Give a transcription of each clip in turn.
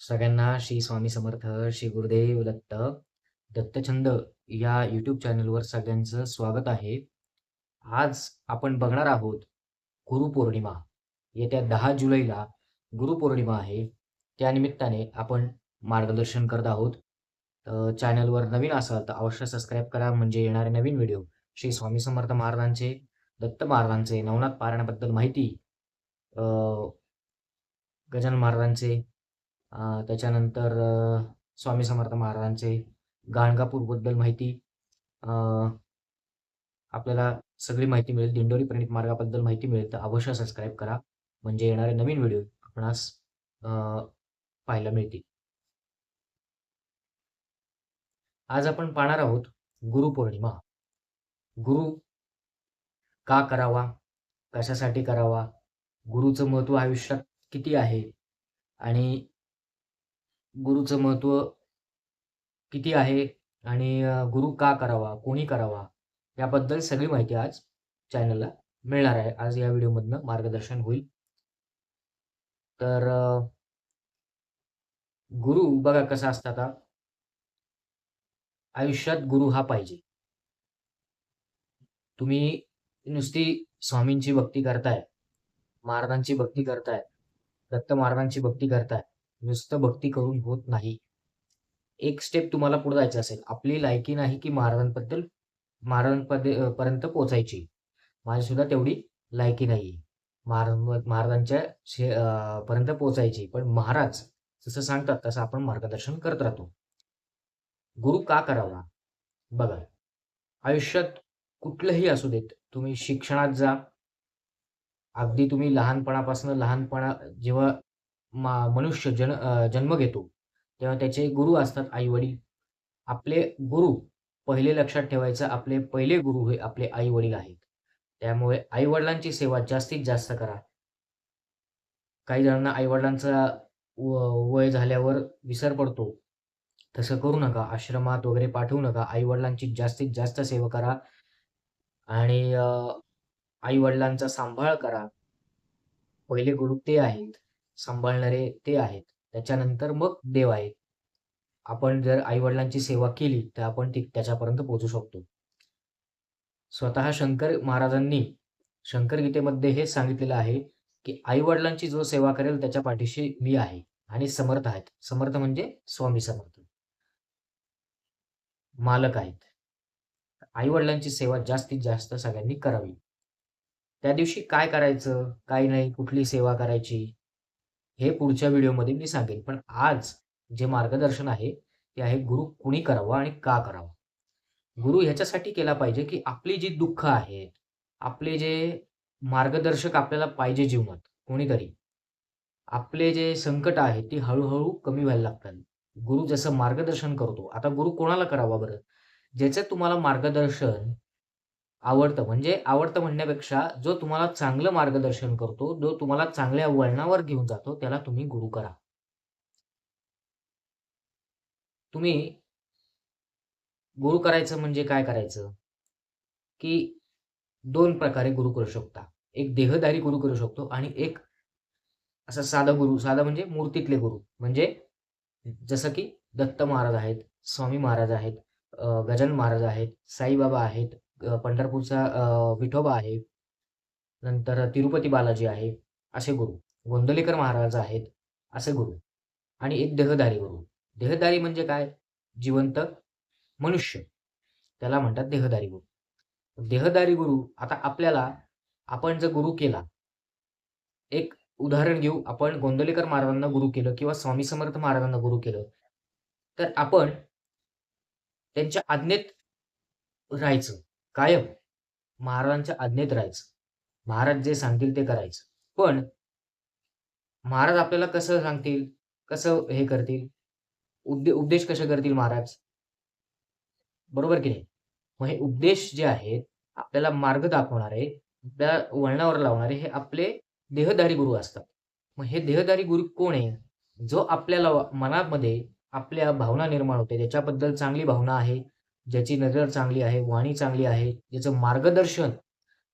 सगळ्यांना श्री स्वामी समर्थ श्री गुरुदेव दत्त दत्तछंद या यूट्यूब चॅनलवर सगळ्यांचं स्वागत आहे. आज आपण बघणार आहोत गुरुपौर्णिमा येत्या दहा जुलैला गुरुपौर्णिमा आहे. त्यानिमित्ताने आपण मार्गदर्शन करत आहोत. चॅनलवर नवीन असाल तर अवश्य सबस्क्राईब करा. म्हणजे येणारे नवीन व्हिडिओ श्री स्वामी समर्थ महाराजांचे दत्त महाराजांचे नवनाथ पारायणाबद्दल माहिती गजान गजानन महाराजांचे त्याच्यानंतर स्वामी समर्थ महाराजांचे गाणगापूरबद्दल माहिती आपल्याला सगळी माहिती मिळेल. दिंडोरी प्रणित मार्गाबद्दल माहिती मिळेल तर अवश्य सबस्क्राईब करा. म्हणजे येणारे नवीन व्हिडिओ आपणास अ, पाहायला मिळतील. आज आपण पाहणार आहोत गुरुपौर्णिमा गुरु का करावा? कशासाठी करावा? गुरुचं महत्त्व आयुष्यात किती आहे? आणि गुरुचं महत्त्व किती आहे आणि गुरु का करावा कोणी करावा याबद्दल सगळी माहिती आज चॅनलला मिळणार आहे. आज या व्हिडिओमधनं मार्गदर्शन होईल. तर गुरु बघा कसा असतात आता. आयुष्यात गुरु हा पाहिजे. तुम्ही नुसती स्वामींची भक्ती करताय महाराजांची भक्ती करताय दत्त महाराजांची भक्ती करताय नुसतं भक्ती करून होत नाही. एक स्टेप तुम्हाला पुढे जायचं असेल. आपली लायकी नाही की महाराजांबद्दल महाराजांपर्यंत पर्यंत पोहोचायची. माझी सुद्धा तेवढी लायकी नाही महाराज महाराजांच्या शे- पर्यंत पोहोचायची. पण महाराज जसं सांगतात तसं आपण मार्गदर्शन करत राहतो. गुरु का करावा? बघा आयुष्यात कुठलंही असू देत तुम्ही शिक्षणात जा. अगदी तुम्ही लहानपणापासून लहानपणा जेव्हा मा- मनुष्य जन जन्म घेतो तेव्हा त्याचे गुरु असतात आई वडील आपले गुरु पहिले लक्षात ठेवायचं आपले पहिले गुरु हे आपले आई वडील आहेत. त्यामुळे आई वडिलांची सेवा जास्तीत जास्त करा. काही जणांना आई वडिलांचा वय झाल्यावर विसर पडतो. तसं करू नका आश्रमात वगैरे पाठवू नका. आई वडिलांची जास्तीत जास्त सेवा करा आणि आई वडिलांचा सांभाळ करा. पहिले गुरु ते आहेत. सांभाळणारे ते आहेत. त्याच्यानंतर मग देव आहेत. आपण जर आई वडिलांची सेवा केली तर आपण ती त्याच्यापर्यंत पोहोचू शकतो. स्वतः शंकर महाराजांनी शंकर गीतेमध्ये हे सांगितलेलं आहे की आई वडिलांची जो सेवा करेल त्याच्या पाठीशी मी आहे आणि समर्थ आहेत. समर्थ म्हणजे स्वामी समर्थ. मालक आहेत. आईवडिलांची सेवा जास्तीत जास्त सगळ्यांनी करावी. त्या दिवशी काय करायचं? काय नाही? कुठली सेवा करायची? हे पुढच्या व्हिडिओमध्ये मी सांगेन. पण आज जे मार्गदर्शन आहे ते आहे गुरु कुणी करावा आणि का करावा? गुरु ह्याच्यासाठी केला पाहिजे की आपली जी दुःख आहेत आपले जे मार्गदर्शक आपल्याला पाहिजे जीवनात कोणीतरी आपले जे संकट आहेत ती हळूहळू कमी व्हायला लागतात. गुरु जसं मार्गदर्शन करतो आता गुरु कोणाला करावा बरं? ज्याचं तुम्हाला मार्गदर्शन आवडतं. म्हणजे आवडतं म्हणण्यापेक्षा जो तुम्हाला चांगलं मार्गदर्शन करतो जो तुम्हाला चांगल्या वळणावर घेऊन जातो त्याला तुम्ही गुरु करा. तुम्ही गुरु करायचं म्हणजे काय करायचं? की दोन प्रकारे गुरु करू शकता. एक देहधारी गुरु करू शकतो आणि एक असा साधा गुरु साधा म्हणजे मूर्तीतले गुरु. म्हणजे जसं की दत्त महाराज आहेत स्वामी महाराज आहेत अ, गजानन महाराज आहेत साईबाबा आहेत पंढरपूरचा विठोबा आहे. नंतर तिरुपती बालाजी आहे. असे गुरु. गोंदलेकर महाराज आहेत. असे गुरु. आणि एक देहधारी गुरु. देहधारी म्हणजे काय? जिवंत मनुष्य. त्याला म्हणतात देहधारी गुरु. देहधारी गुरु आता आपल्याला आपण जर गुरु केला एक उदाहरण घेऊ. आपण गोंदलेकर महाराजांना गुरु केलं किंवा स्वामी समर्थ महाराजांना गुरु केलं तर आपण त्यांच्या आज्ञेत राहायचं. कायम महाराजांच्या आज्ञेत राहायचं. महाराज जे सांगतील ते करायचं. पण महाराज आपल्याला कसं सांगतील? कसं हे करतील? उद्दे उपदेश कसे करतील महाराज? बरोबर की नाही? मग हे उपदेश जे आहेत आपल्याला मार्ग दाखवणारे आपल्या वळणावर लावणारे हे आपले देहधारी गुरु असतात. मग हे देहदारी गुरु कोण आहे? जो आपल्याला मनामध्ये आपल्या भावना निर्माण होते त्याच्याबद्दल चांगली भावना आहे ज्याची नजर चांगली आहे वाणी चांगली आहे ज्याचं मार्गदर्शन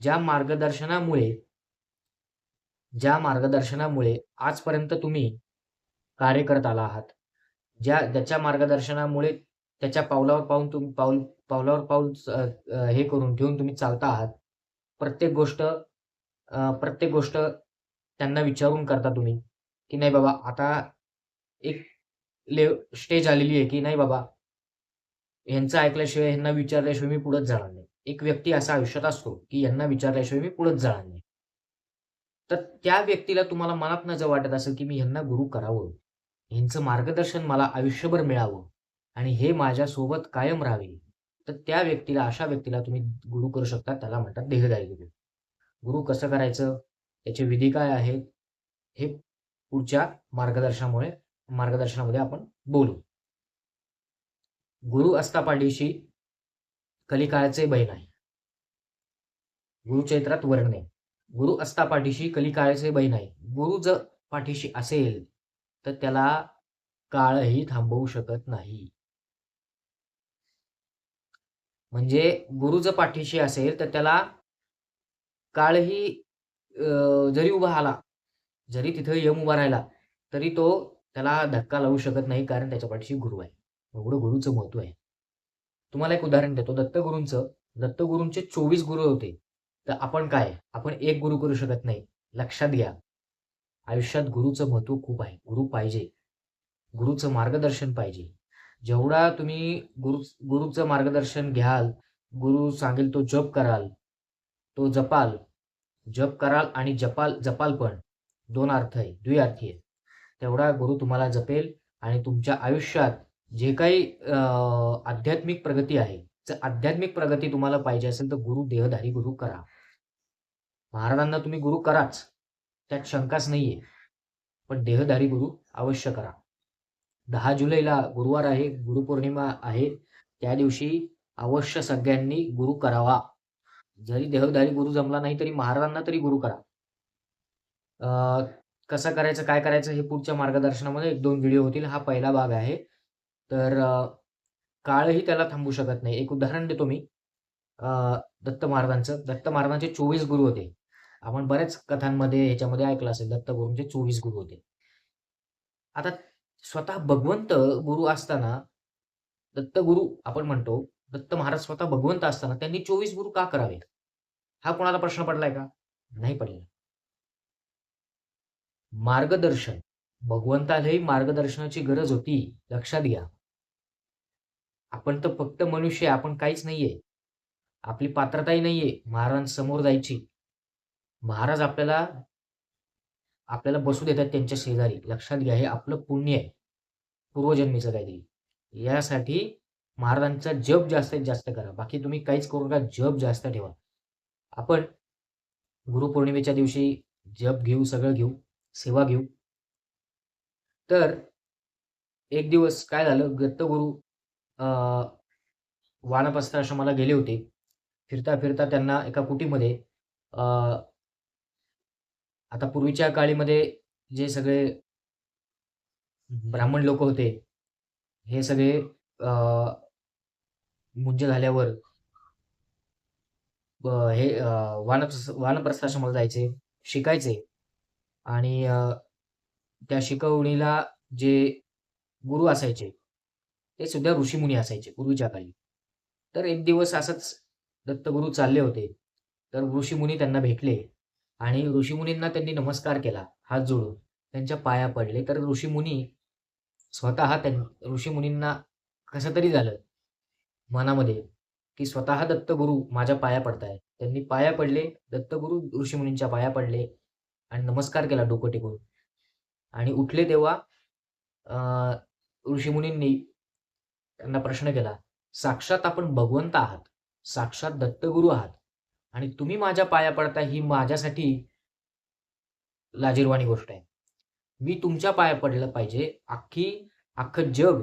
ज्या मार्गदर्शनामुळे ज्या मार्गदर्शनामुळे आजपर्यंत तुम्ही कार्य करत आला आहात. ज्या ज्याच्या मार्गदर्शनामुळे त्याच्या पावलावर पाऊल तुम्ही पाऊल पावलावर पाऊल हे करून ठेवून तुम्ही चालता आहात. प्रत्येक गोष्ट प्रत्येक गोष्ट त्यांना विचारून करता तुम्ही की नाही बाबा आता एक ले स्टेज आलेली आहे की नाही बाबा यांचं ऐकल्याशिवाय यांना विचारल्याशिवाय मी पुढेच जाणार नाही. एक व्यक्ती असा आयुष्यात असतो की यांना विचारल्याशिवाय मी पुढेच जाणार नाही. तर त्या व्यक्तीला तुम्हाला मनात जर वाटत असेल की मी यांना गुरु करावं. यांचं मार्गदर्शन मला आयुष्यभर मिळावं आणि हे माझ्यासोबत कायम राहावे. तर त्या व्यक्तीला अशा व्यक्तीला तुम्ही गुरु करू शकता त्याला म्हणतात देहदायी गुरु गुरु कसं करायचं? त्याचे विधी काय आहेत? हे पुढच्या मार्गदर्शनामुळे मार्गदर्शनामध्ये आपण बोलू. गुरु असता कलिकाळाचे कलिकाळचे बहीण आहे. गुरुचैत्रात वर्णने गुरु असता पाठीशी कलिकाळचे बहीण आहे. गुरु जर पाठीशी असेल तर त्याला काळही थांबवू शकत नाही. म्हणजे गुरु जर पाठीशी असेल तर त्याला काळही अं, जरी उभा आला जरी तिथं यम उभा राहिला तरी तो त्याला धक्का लावू शकत नाही कारण त्याच्या पाठीशी गुरु आहे. एवढं गुरुचं महत्त्व आहे. तुम्हाला एक उदाहरण देतो. दत्तगुरूंचं दत्तगुरूंचे चोवीस गुरु होते. तर आपण काय? आपण एक गुरु करू शकत नाही. लक्षात घ्या. आयुष्यात गुरुचं महत्त्व खूप आहे. गुरु पाहिजे. गुरुचं मार्गदर्शन पाहिजे. जेवढा तुम्ही गुरु गुरुचं मार्गदर्शन घ्याल गुरु सांगेल तो जप कराल तो जपाल जप कराल आणि जपाल जपाल पण. दोन अर्थ आहे. द्विअर्थी आहे. तेवढा गुरु तुम्हाला जपेल आणि तुमच्या आयुष्यात जे काही अं, आध्यात्मिक प्रगती आहे जर आध्यात्मिक प्रगती तुम्हाला पाहिजे असेल तर गुरु देहधारी गुरु करा. महाराजांना तुम्ही गुरु कराच त्यात शंकाच नाहीये. पण देहधारी गुरु अवश्य करा. दहा जुलैला गुरुवार आहे गुरुपौर्णिमा आहे त्या दिवशी अवश्य सगळ्यांनी गुरु करावा. जरी देहधारी गुरु जमला नाही तरी महाराजांना तरी गुरु करा. अं, कसं करायचं काय करायचं हे पुढच्या मार्गदर्शनामध्ये एक दोन व्हिडिओ होतील. हा पहिला भाग आहे. तर काळही त्याला थांबू शकत नाही. एक उदाहरण देतो मी. अं, दत्त महाराजांचं दत्त महाराजांचे चोवीस गुरु होते. आपण बऱ्याच कथांमध्ये ह्याच्यामध्ये ऐकलं असेल दत्त गुरूंचे चोवीस गुरु होते. आता स्वतः भगवंत गुरु असताना दत्त गुरु आपण म्हणतो दत्त महाराज स्वतः भगवंत असताना त्यांनी चोवीस गुरु का करावेत? हा कोणाला प्रश्न पडलाय का? नाही पडला. मार्गदर्शन. भगवंतालाही मार्गदर्शनाची गरज होती. लक्षात घ्या. आपण तर फक्त मनुष्य आपण काहीच नाहीये. आपली पात्रताही नाहीये महाराजांसमोर जायची. महाराज आपल्याला आपल्याला बसू देतात त्यांच्या शेजारी. लक्षात घ्या हे आपलं पुण्य आहे. पूर्वजन्मीचं काहीतरी. यासाठी महाराजांचा जप जास्तीत जास्त करा. बाकी तुम्ही काहीच करू नका जप जास्त ठेवा. आपण गुरुपौर्णिमेच्या दिवशी जप घेऊ सगळं घेऊ सेवा घेऊ. तर एक दिवस काय झालं दत्तगुरु वानप्रस्थ आश्रमाला गेले होते. फिरता फिरता त्यांना एका कुटीमध्ये अं, आता पूर्वीच्या काळीमध्ये जे सगळे ब्राह्मण लोक होते हे सगळे अं, मुंज झाल्यावर हे अं, वानप्रस्थ वानप्रस्थ आश्रमाला जायचे शिकायचे. आणि त्या शिकवणीला जे गुरु असायचे ते सुद्धा ऋषीमुनी असायचे पूर्वीच्या काळी. तर एक दिवस असंच दत्तगुरू चालले होते. तर ऋषीमुनी त्यांना भेटले आणि ऋषीमुनींना त्यांनी नमस्कार केला हात जोडून. त्यांच्या पाया पडले. तर ऋषीमुनी स्वतः त्यां ऋषीमुनींना कसं तरी झालं मनामध्ये की स्वतः दत्तगुरू माझ्या पाया पडताय त्यांनी पाया पडले दत्तगुरू ऋषीमुनींच्या पाया पडले आणि नमस्कार केला डोकं टेकून. आणि उठले तेव्हा ऋषीमुनींनी त्यांना प्रश्न केला साक्षात आपण भगवंत आहात साक्षात दत्तगुरु आहात आणि तुम्ही माझ्या पाया पडता ही माझ्यासाठी लाजीरवाणी गोष्ट आहे. मी तुमच्या पाया पडलं पाहिजे अख्खी अख्खं जग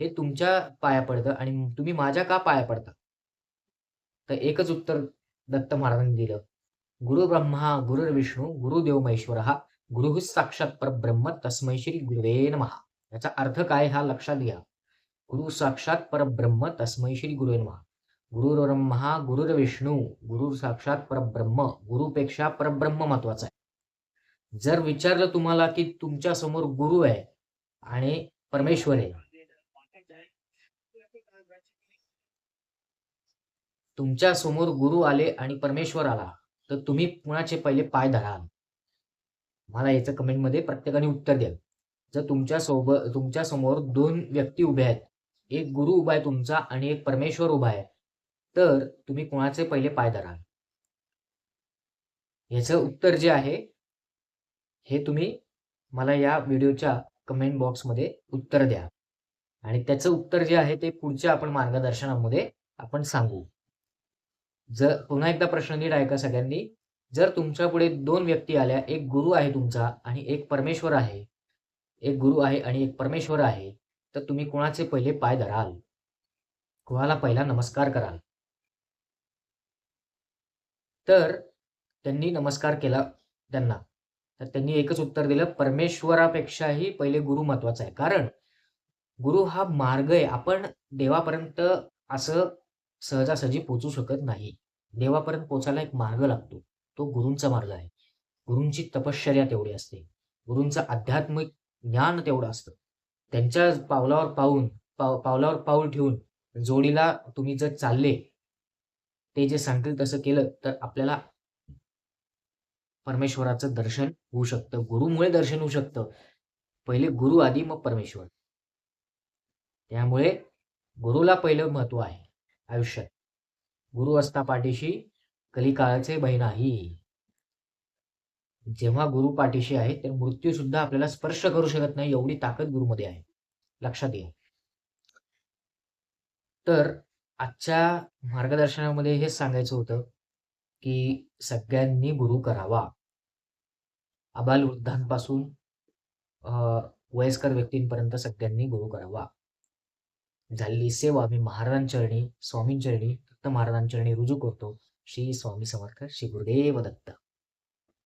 हे तुमच्या पाया पडतं आणि तुम्ही माझ्या का पाया पडता? तर एकच उत्तर दत्त महाराजांनी दिलं गुरु ब्रह्मा गुरुर्विष्णू गुरुदेव महेश्वर हा गुरु साक्षात परब्रह्म तस्मै श्री गुरुवे महा याचा अर्थ काय हा लक्षात घ्या. गुरु साक्षात परब्रह्म तस्मै श्री गुरु गुरुर्ब्रह्मा गुरुर्विष्णू गुरु साक्षात परब्रह्म गुरुपेक्षा परब्रह्म महत्त्वाचा आहे. जर विचारलं तुम्हाला की तुमच्यासमोर गुरु आहे आणि परमेश्वर आहे तुमच्यासमोर गुरु आले आणि परमेश्वर आला तर तुम्ही कुणाचे पहिले पाय धराल? मला याचं कमेंटमध्ये प्रत्येकाने उत्तर द्याल जर तुमच्यासोबत तुमच्यासमोर दोन व्यक्ती उभे आहेत एक गुरु उभा आहे तुमचा आणि एक परमेश्वर उभा आहे. तर तुम्ही कुणाचे पहिले पाय धराल याचं उत्तर जे आहे हे तुम्ही मला या व्हिडिओच्या कमेंट बॉक्समध्ये उत्तर द्या. आणि त्याचं उत्तर जे आहे ते पुढच्या आपण मार्गदर्शनामध्ये आपण सांगू. जर पुन्हा एकदा प्रश्न नीट ऐका सगळ्यांनी. जर तुमच्यापुढे दोन व्यक्ती आल्या एक गुरु आहे तुमचा आणि एक परमेश्वर आहे. एक गुरु आहे आणि एक परमेश्वर आहे. तर तुम्ही कुणाचे पहिले पाय धराल? कुणाला पहिला नमस्कार कराल? तर त्यांनी नमस्कार केला त्यांना. तर त्यांनी एकच उत्तर दिलं परमेश्वरापेक्षाही पहिले गुरु महत्त्वाचा आहे. कारण गुरु हा मार्ग आहे. आपण देवापर्यंत असं सहजासहजी पोचू शकत नाही. देवापर्यंत पोचायला एक मार्ग लागतो. तो गुरूंचा मार्ग आहे. गुरूंची तपश्चर्या तेवढी असते. गुरूंचं आध्यात्मिक ज्ञान तेवढं असतं. त्यांच्या पावलावर पाहून पाव पावलावर पाऊल ठेवून जोडीला तुम्ही जर चालले ते जे सांगतील तसं केलं तर आपल्याला परमेश्वराचं दर्शन होऊ शकतं गुरुमुळे दर्शन होऊ शकतं. पहिले गुरु आधी मग परमेश्वर. त्यामुळे गुरुला पहिलं महत्त्व आहे आयुष्यात. गुरु असता पाठीशी कलिकाळाचे भय आहे. जेव्हा गुरु पाठीशी आहे तर मृत्यू सुद्धा आपल्याला स्पर्श करू शकत नाही एवढी ताकद गुरुमध्ये आहे. लक्षात घ्या तर आजच्या मार्गदर्शनामध्ये हेच सांगायचं होतं की सगळ्यांनी गुरु करावा. अबाल वृद्धांपासून वयस्कर व्यक्तींपर्यंत सगळ्यांनी गुरु करावा. झालेली सेवा मी महाराजांचरणी स्वामींचरणी दत्त महाराजांचरणी रुजू करतो श्री स्वामी समर्थ श्री गुरुदेव दत्त.